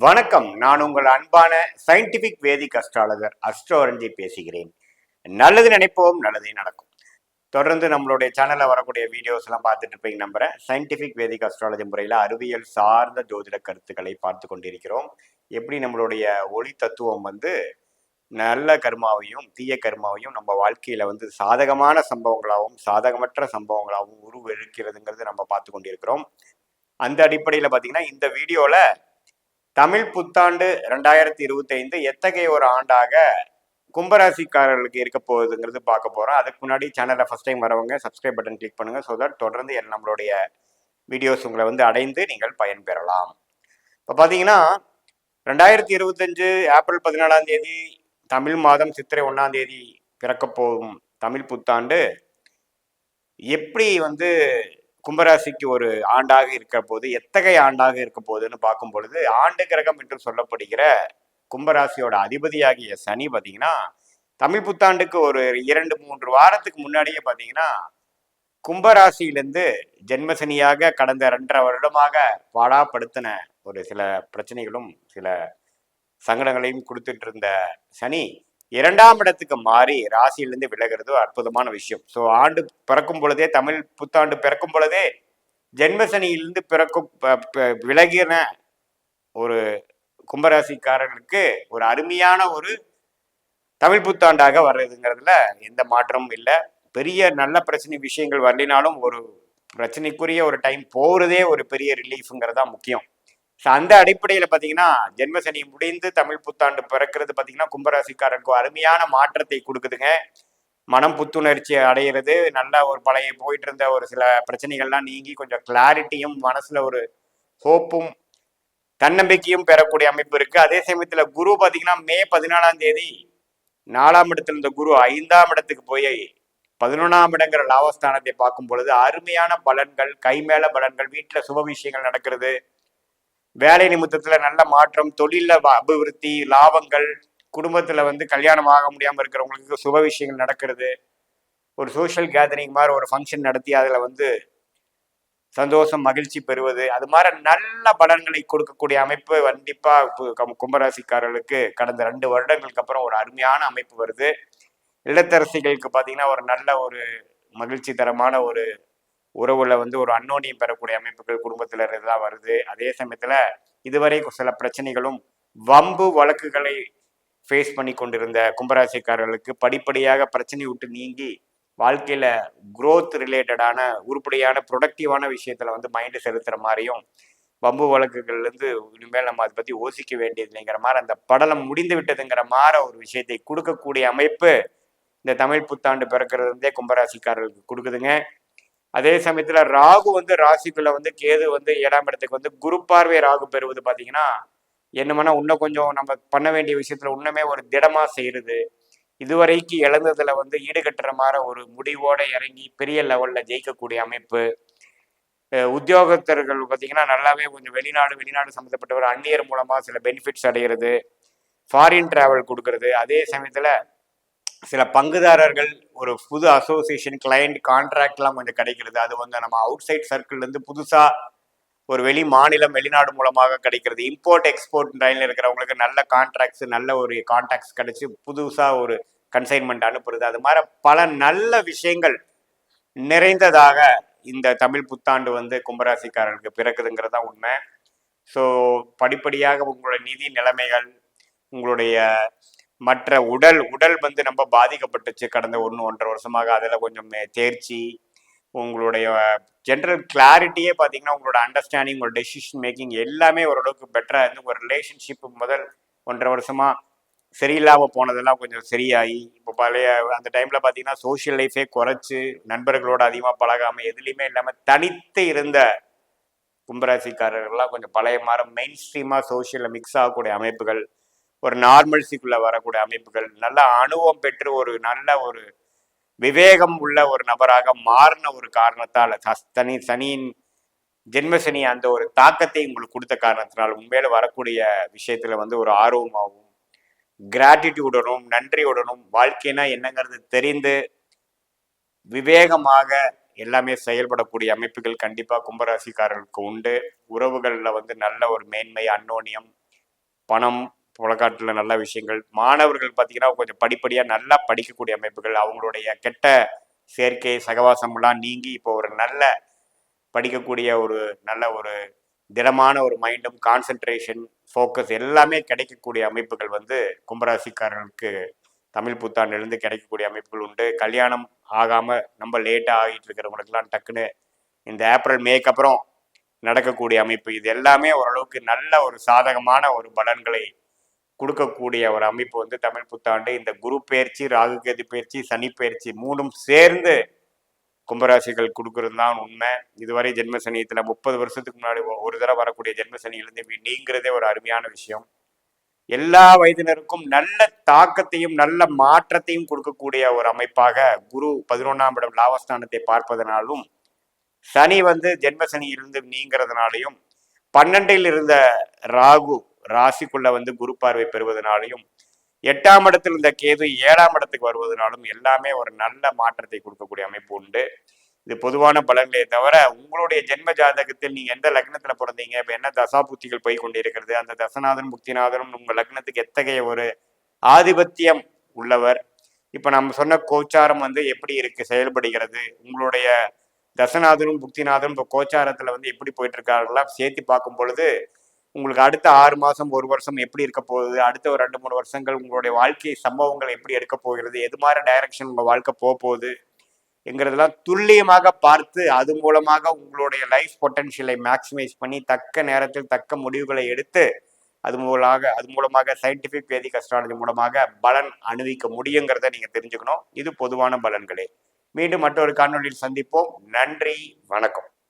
வணக்கம். நான் உங்கள் அன்பான சயின்டிபிக் வேதிக் அஸ்ட்ராலஜர் அஸ்ட்ரோரஞ்சி பேசுகிறேன். நல்லது நினைப்போம் நல்லதே நடக்கும். தொடர்ந்து நம்மளுடைய சேனலில் வரக்கூடிய வீடியோஸ் எல்லாம் பார்த்துட்டு இருப்பீங்க நம்புறேன். சயின்டிபிக் வேதிக் அஸ்ட்ராலஜி முறையில் அறிவியல் சார்ந்த ஜோதிட கருத்துக்களை பார்த்து கொண்டிருக்கிறோம். எப்படி நம்மளுடைய ஒளி தத்துவம் வந்து நல்ல கர்மாவையும் தீய கர்மாவையும் நம்ம வாழ்க்கையில வந்து சாதகமான சம்பவங்களாகவும் சாதகமற்ற சம்பவங்களாகவும் உருவெடுக்கிறதுங்கிறது நம்ம பார்த்து கொண்டிருக்கிறோம். அந்த அடிப்படையில் பார்த்தீங்கன்னா இந்த வீடியோவில் தமிழ் புத்தாண்டு ரெண்டாயிரத்தி இருபத்தி ஐந்து எத்தகைய ஒரு ஆண்டாக கும்பராசிக்காரர்களுக்கு இருக்க போகுதுங்கிறது பார்க்க போகிறோம் அதுக்கு முன்னாடி சேனலை ஃபஸ்ட் டைம் வரவங்க சப்ஸ்கிரைப் பட்டன் கிளிக் பண்ணுங்க ஸோ தட் தொடர்ந்து நம்மளுடைய வீடியோஸ் உங்களை வந்து அடைந்து நீங்கள் பயன்பெறலாம் இப்போ பார்த்தீங்கன்னா ரெண்டாயிரத்தி இருபத்தஞ்சு ஏப்ரல் பதினாலாம் தேதி தமிழ் மாதம் சித்திரை ஒன்றாம் தேதி பிறக்க போகும் தமிழ் புத்தாண்டு எப்படி வந்து கும்பராசிக்கு ஒரு ஆண்டாக இருக்கிற போது எத்தகைய ஆண்டாக இருக்க போதுன்னு பார்க்கும் பொழுது ஆண்டு கிரகம் என்று சொல்லப்படுகிற கும்பராசியோட அதிபதியாகிய சனி பார்த்தீங்கன்னா தமிழ் புத்தாண்டுக்கு ஒரு இரண்டு மூன்று வாரத்துக்கு முன்னாடியே பார்த்தீங்கன்னா கும்பராசியிலேருந்து ஜென்மசனியாக கடந்த ரெண்டரை வருடமாக பாடாப்படுத்தின ஒரு சில பிரச்சனைகளும் சில சங்கடங்களையும் கொடுத்துட்டு இருந்த சனி இரண்டாம் இடத்துக்கு மாறி ராசியிலிருந்து விலகிறது அற்புதமான விஷயம். ஸோ ஆண்டு பிறக்கும் பொழுதே தமிழ் புத்தாண்டு பிறக்கும் பொழுதே ஜென்மசனியிலிருந்து பிறக்கும் ப- ப- விலகின ஒரு கும்பராசிக்காரர்களுக்கு ஒரு அருமையான ஒரு தமிழ் புத்தாண்டாக வர்றதுங்கிறதுல எந்த மாற்றமும் இல்லை. பெரிய நல்ல பிரச்சனை விஷயங்கள் வரலினாலும் ஒரு பிரச்சனைக்குரிய ஒரு டைம் போகிறதே ஒரு பெரிய ரிலீஃபுங்கிறது தான் முக்கியம். ஸோ அந்த அடிப்படையில் பார்த்தீங்கன்னா ஜென்மசனி முடிந்து தமிழ் புத்தாண்டு பிறக்கிறது பார்த்தீங்கன்னா கும்பராசிக்காரருக்கு அருமையான மாற்றத்தை கொடுக்குதுங்க. மனம் புத்துணர்ச்சி அடையிறது நல்ல ஒரு பழைய போயிட்டு இருந்த ஒரு சில பிரச்சனைகள்லாம் நீங்கி கொஞ்சம் கிளாரிட்டியும் மனசுல ஒரு ஹோப்பும் தன்னம்பிக்கையும் பெறக்கூடிய அமைப்பு இருக்கு. அதே சமயத்துல குரு பார்த்தீங்கன்னா மே பதினாலாம் தேதி நாலாம் இடத்துல இருந்த குரு ஐந்தாம் இடத்துக்கு போய் பதினொன்றாம் இடங்கிற லாபஸ்தானத்தை பார்க்கும் பொழுது அருமையான பலன்கள் கை மேல பலன்கள் வீட்டில் சுப விஷயங்கள் நடக்கிறது வேலை நிமித்தத்துல நல்ல மாற்றம் தொழில அபிவிருத்தி லாபங்கள் குடும்பத்துல வந்து கல்யாணம் ஆக முடியாம இருக்கிறவங்களுக்கு சுப விஷயங்கள் நடக்கிறது. ஒரு சோஷியல் கேதரிங் மாதிரி ஒரு ஃபங்க்ஷன் நடத்தி அதுல வந்து சந்தோஷம் மகிழ்ச்சி பெறுவது. அது மாதிரி நல்ல பலன்களை கொடுக்கக்கூடிய அமைப்பு கண்டிப்பா கும்பராசிக்காரர்களுக்கு கடந்த ரெண்டு வருடங்களுக்கு அப்புறம் ஒரு அருமையான அமைப்பு வருது. இல்லத்தரசிகளுக்கு பார்த்தீங்கன்னா ஒரு நல்ல ஒரு மகிழ்ச்சி தரமான ஒரு உறவுல வந்து ஒரு அன்னோனியம் பெறக்கூடிய அமைப்புகள் குடும்பத்தில் இருந்துதான் வருது. அதே சமயத்துல இதுவரை சில பிரச்சனைகளும் வம்பு வழக்குகளை ஃபேஸ் பண்ணி கொண்டிருந்த கும்பராசிக்காரர்களுக்கு படிப்படியாக பிரச்சனை விட்டு நீங்கி வாழ்க்கையில குரோத் ரிலேட்டடான உருப்படியான ப்ரொடக்டிவான விஷயத்துல வந்து மைண்டு செலுத்துற மாதிரியும் வம்பு வழக்குகள்ல இருந்து இனிமேல் நம்ம அதை பத்தி யோசிக்க வேண்டியதுங்கிற மாதிரி அந்த படலம் முடிந்து விட்டதுங்கிற மாதிரி ஒரு விஷயத்தை கொடுக்கக்கூடிய அமைப்பு இந்த தமிழ் புத்தாண்டு பிறக்கிறது இருந்தே கும்பராசிக்காரர்களுக்கு கொடுக்குதுங்க. அதே சமயத்துல ராகு வந்து ராசிக்குள்ள வந்து கேது வந்து ஏழாம் இடத்துக்கு வந்து குரு பார்வை ராகு பெறுவது பாத்தீங்கன்னா என்னமனா இன்னும் கொஞ்சம் நம்ம பண்ண வேண்டிய விஷயத்துல இன்னுமே ஒரு திடமா செய்யறது இதுவரைக்கு இழந்ததுல வந்து ஈடுகட்டுற மாதிரி ஒரு முடிவோட இறங்கி பெரிய லெவல்ல ஜெயிக்கக்கூடிய அமைப்பு. உத்தியோகத்தர்கள் பார்த்தீங்கன்னா நல்லாவே கொஞ்சம் வெளிநாடு வெளிநாடு சம்மந்தப்பட்டவர் அந்நியர் மூலமா சில பெனிஃபிட்ஸ் அடைகிறது ஃபாரின் டிராவல் கொடுக்கறது. அதே சமயத்துல சில பங்குதாரர்கள் ஒரு புது அசோசியேஷன் கிளையண்ட் கான்ட்ராக்ட்லாம் கொஞ்சம் கிடைக்கிறது. அது வந்து நம்ம அவுட் சைட் சர்க்கிள் புதுசாக ஒரு வெளி மாநிலம் வெளிநாடு மூலமாக கிடைக்கிறது. இம்போர்ட் எக்ஸ்போர்ட் லைனில் இருக்கிறவங்களுக்கு நல்ல கான்ட்ராக்ட்ஸ் நல்ல ஒரு கான்டாக்ட்ஸ் கிடைச்சி புதுசாக ஒரு கன்சைன்மெண்ட் அனுப்புறது. அது மாதிரி பல நல்ல விஷயங்கள் நிறைந்ததாக இந்த தமிழ் புத்தாண்டு வந்து கும்பராசிக்காரர்களுக்கு பிறக்குதுங்கிறது தான் உண்மை. ஸோ படிப்படியாக உங்களுடைய நிதி நிலைமைகள் உங்களுடைய மற்ற உடல் உடல் வந்து ரொம்ப பாதிக்கப்பட்டுச்சு கடந்த ஒன்று ஒன்றரை வருஷமாக. அதில் கொஞ்சம் தேர்ச்சி உங்களுடைய ஜென்ரல் கிளாரிட்டியே பார்த்தீங்கன்னா உங்களோட அண்டர்ஸ்டாண்டிங் உங்களோட டெசிஷன் மேக்கிங் எல்லாமே ஓரளவுக்கு பெட்டராக இருந்து உங்கள் ரிலேஷன்ஷிப் முதல் ஒன்றரை வருஷமாக சரியில்லாமல் போனதெல்லாம் கொஞ்சம் சரியாகி இப்போ பழைய அந்த டைமில் பார்த்தீங்கன்னா சோஷியல் லைஃபே குறைச்சி நண்பர்களோட அதிகமாக பழகாமல் எதுலேயுமே இல்லாமல் தனித்து இருந்த கும்பராசிக்காரர்கள்லாம் கொஞ்சம் பழைய மாதிரி மெயின் ஸ்ட்ரீமாக சோஷியலில் மிக்ஸ் ஆகக்கூடிய அமைப்புகள் ஒரு நார்மல்சிக்குள்ளே வரக்கூடிய அமைப்புகள் நல்ல அனுபவம் பெற்று ஒரு நல்ல ஒரு விவேகம் உள்ள ஒரு நபராக மாறின ஒரு காரணத்தால் சனி தனி சனியின் ஜென்மசனி அந்த ஒரு தாக்கத்தை உங்களுக்கு கொடுத்த காரணத்தினால் உண்மையில வரக்கூடிய விஷயத்துல வந்து ஒரு ஆர்வமாகவும் கிராட்டிடியூடனும் நன்றியுடனும் வாழ்க்கைனா என்னங்கிறது தெரிந்து விவேகமாக எல்லாமே செயல்படக்கூடிய அமைப்புகள் கண்டிப்பா கும்பராசிக்காரர்களுக்கு உண்டு. உறவுகளில் வந்து நல்ல ஒரு மேன்மை அன்னோனியம் பணம் புலக்காட்டில் நல்ல விஷயங்கள். மாணவர்கள் பார்த்தீங்கன்னா கொஞ்சம் படிப்படியாக நல்லா படிக்கக்கூடிய அமைப்புகள். அவங்களுடைய கெட்ட சேர்க்கை சகவாசம்லாம் நீங்கி இப்போ ஒரு நல்ல படிக்கக்கூடிய ஒரு நல்ல ஒரு திடமான ஒரு மைண்டும் கான்சென்ட்ரேஷன் ஃபோக்கஸ் எல்லாமே கிடைக்கக்கூடிய அமைப்புகள் வந்து கும்பராசிக்காரர்களுக்கு தமிழ் புத்தாண்டிலிருந்து கிடைக்கக்கூடிய அமைப்புகள் உண்டு. கல்யாணம் ஆகாமல் நம்ம லேட்டாக ஆகிட்டு இருக்கிறவங்களுக்குலாம் டக்குன்னு இந்த ஏப்ரல் மேக்கு அப்புறம் நடக்கக்கூடிய அமைப்பு. இது எல்லாமே ஓரளவுக்கு நல்ல ஒரு சாதகமான ஒரு பலன்களை கொடுக்கக்கூடிய ஒரு அமைப்பு வந்து தமிழ் புத்தாண்டு. இந்த குரு பயிற்சி ராகு கேது பயிற்சி சனி பயிற்சி மூணும் சேர்ந்து கும்பராசிகள் கொடுக்கறது தான் உண்மை. இதுவரை ஜென்ம சனியத்தில் முப்பது வருஷத்துக்கு முன்னாடி ஒரு தடவை வரக்கூடிய ஜென்ம சனியிலிருந்து நீங்கிறதே ஒரு அருமையான விஷயம். எல்லா வயதினருக்கும் நல்ல தாக்கத்தையும் நல்ல மாற்றத்தையும் கொடுக்கக்கூடிய ஒரு அமைப்பாக குரு பதினொன்றாம் இடம் லாபஸ்தானத்தை பார்ப்பதனாலும் சனி வந்து ஜென்ம சனியிலிருந்து நீங்கிறதுனாலையும் பன்னெண்டில் இருந்த ராகு ராசிக்குள்ள வந்து குரு பார்வை பெறுவதனாலையும் எட்டாம் இடத்தில் இந்த கேது ஏழாம் இடத்துக்கு வருவதனாலும் எல்லாமே ஒரு நல்ல மாற்றத்தை கொடுக்கக்கூடிய அமைப்பு உண்டு. இது பொதுவான பலன்களே தவிர உங்களுடைய ஜென்ம ஜாதகத்தில் நீங்க எந்த லக்னத்துல பிறந்தீங்க? இப்ப என்ன தசாபுத்திகள் போய் கொண்டிருக்கிறது? அந்த தசநாதன் புக்திநாதனும் உங்க லக்னத்துக்கு எத்தகைய ஒரு ஆதிபத்தியம் உள்ளவர்? இப்ப நம்ம சொன்ன கோச்சாரம் வந்து எப்படி இருக்கு? செயல்படுகிறது. உங்களுடைய தசநாதனும் புக்திநாதனும் இப்போ கோச்சாரத்துல வந்து எப்படி போயிட்டு இருக்காங்களா சேர்த்து பார்க்கும் பொழுது உங்களுக்கு அடுத்த ஆறு மாதம் ஒரு வருஷம் எப்படி இருக்க போகுது? அடுத்த ஒரு ரெண்டு மூணு வருஷங்கள் உங்களுடைய வாழ்க்கை சம்பவங்கள் எப்படி எடுக்க போகிறது? எது மாதிரி டைரக்ஷன் உங்கள் வாழ்க்கை போக போகுது? என்கிறதெல்லாம் துல்லியமாக பார்த்து அது மூலமாக உங்களுடைய லைஃப் பொட்டன்ஷியலை மேக்சிமைஸ் பண்ணி தக்க நேரத்தில் தக்க முடிவுகளை எடுத்து அது மூலமாக அது மூலமாக சயின்டிஃபிக் வேதிக் அஸ்ட்ராலஜி மூலமாக பலன் அணிவிக்க முடியுங்கிறத நீங்கள் தெரிஞ்சுக்கணும். இது பொதுவான பலன்களே. மீண்டும் மற்றொரு காணொலியில் சந்திப்போம். நன்றி வணக்கம்.